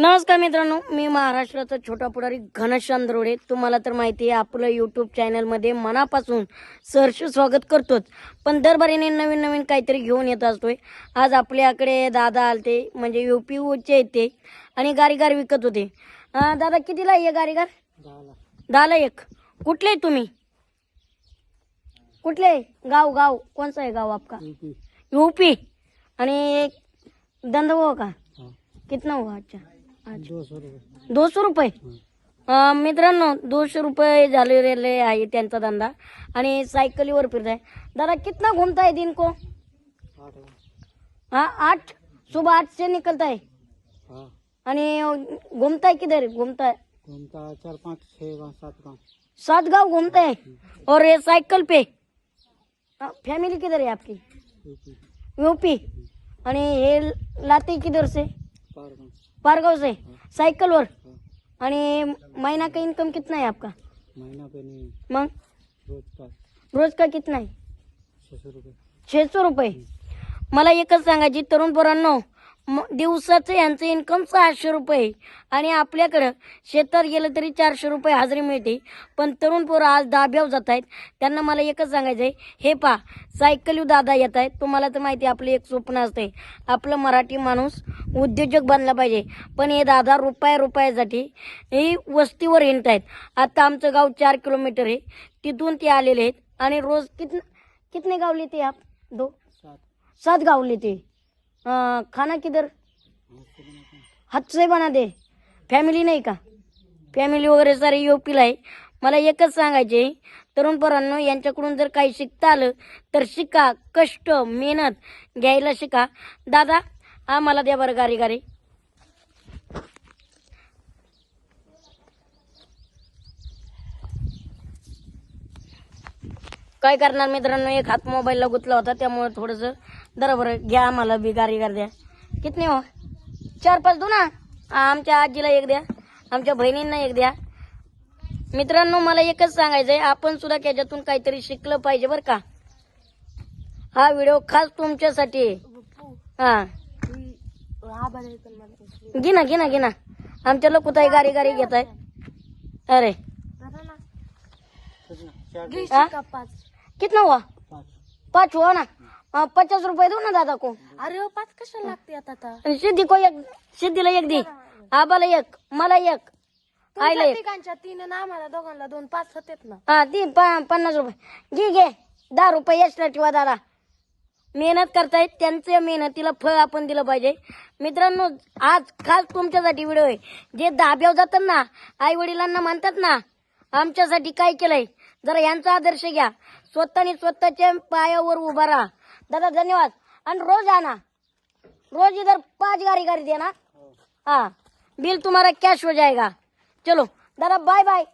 नमस्कार मित्रांनो मी महाराष्ट्राचा छोटा पुढारी घनश्याम दरोडे. तुम्हाला तर माहिती आहे आपलं यूट्यूब चॅनलमध्ये मनापासून सहर्ष स्वागत करतोच. पण दरबारीने नवीन नवीन काहीतरी घेऊन येत असतोय. आज आपल्याकडे दादा आलते म्हणजे यू पी चे येते आणि गारीगार विकत होते. अं, दादा कितीला आहे गारीगार? दहाला एक. कुठले आहे तुम्ही? कुठले आहे? गाव गाव. कोणचं आहे गाव आपका? यूपी आणि धंदा हुआ का? कितना हुआ अच्छा? दोनशे रुपये. मित्रांनो दोनशे रुपये झालेले आहे त्यांचा धंदा. आणि सायकलीवर फिरताय. दादा कितना घूमता है दिन को हाँ आठ? सुबह आठ से निकलता है. आणि घूमता है किधर? घूमता है घूमता चार पाँच छः सात गाँव. सात गांव घूमता है और ये साइकिल पे? फैमिली किधर है आपकी यूपी. आणि हे लाते किधर से? पारगाव से साइकिल वर आणि महीना का इनकम कितना है आपका? महीना पे नहीं. मग? रोज का रोज का कितना है छः सौ रुपये. छे सौ रुपये. मला एकच सांगायची तरुण पोरांनो दिवसाचं यांचं इन्कम सहाशे रुपये. आणि आपल्याकडं शेतात गेलं तरी चारशे रुपये हजेरी मिळते. पण तरुण पोरं आज दाब्यावर जात आहेत त्यांना मला एकच सांगायचं आहे. हे पा सायकली दादा येत आहेत तुम्हाला तर माहिती आहे, आपलं एक स्वप्न असते आपलं मराठी माणूस उद्योजक बनला पाहिजे. पण हे दादा रुपया रुपयासाठी ही वस्तीवर हिंडत आहेत आता आमचं गाव चार किलोमीटर आहे. तिथून ते आलेले आहेत. आणि रोज कितने कितने गाव लेते आप? दो सात. गाव खाना किधर? हाथ हात से बना दे. फॅमिली नाही का? फॅमिली वगैरे सारे योपीला आहे. मला एकच सांगायचे तरुण पोरांनो यांच्याकडून जर काही शिकता आलं तर शिका. कष्ट मेहनत घ्यायला शिका. दादा हा मला द्या बरं गारी गारी. काय करणार मित्रांनो? एक हात मोबाईलला गुतला होता त्यामुळे थोडंसं जरा बरं घ्या आम्हाला बी गारी गार द्या. कितने हो? चार पाच दो ना आमच्या आजीला एक द्या. आमच्या बहिणींना एक द्या. मित्रांनो मला एकच सांगायचंय आपण सुद्धा त्याच्यातून काहीतरी शिकलं पाहिजे बरं का? हा व्हिडिओ खास तुमच्यासाठी. आहे. हा. घे ना घे ना घे ना. आमच्या लोक कुठे गाडी गाडी घेत आहेत अरे कितना हुआ? पाँच. पाच हुआ ना? अं, पचास रुपये दो ना दादा को अरे हो, पाच कशाला लागते आता सिद्धी को एक सिद्धीला एक दे. आबाला एक मला एक आईला तुमच्या एक. तिघांच्या तीन ना आम्हाला दोघांना दोन पाच होतेत ना. हा ती प- पन्नास रुपये. घे घे. दहा रुपये एक्स्ट्रा ठेवा दादा. मेहनत करतायत त्यांच्या मेहनतीला फळ आपण दिलं पाहिजे. मित्रांनो आज खास तुमच्यासाठी व्हिडिओ आहे. जे दाब्यावर जातात ना आई वडिलांना म्हणतात ना आमच्यासाठी काय केलंय? जरा यांचा आदर्श घ्या. स्वतःने स्वतःच्या पायावर उभा राहा. दादा धन्यवाद. आणि रोज आणा रोज इधर पाच गाड़ी गाड़ी देना हाँ. बिल तुम्हारा कैश हो जाएगा चलो. दादा बाय बाय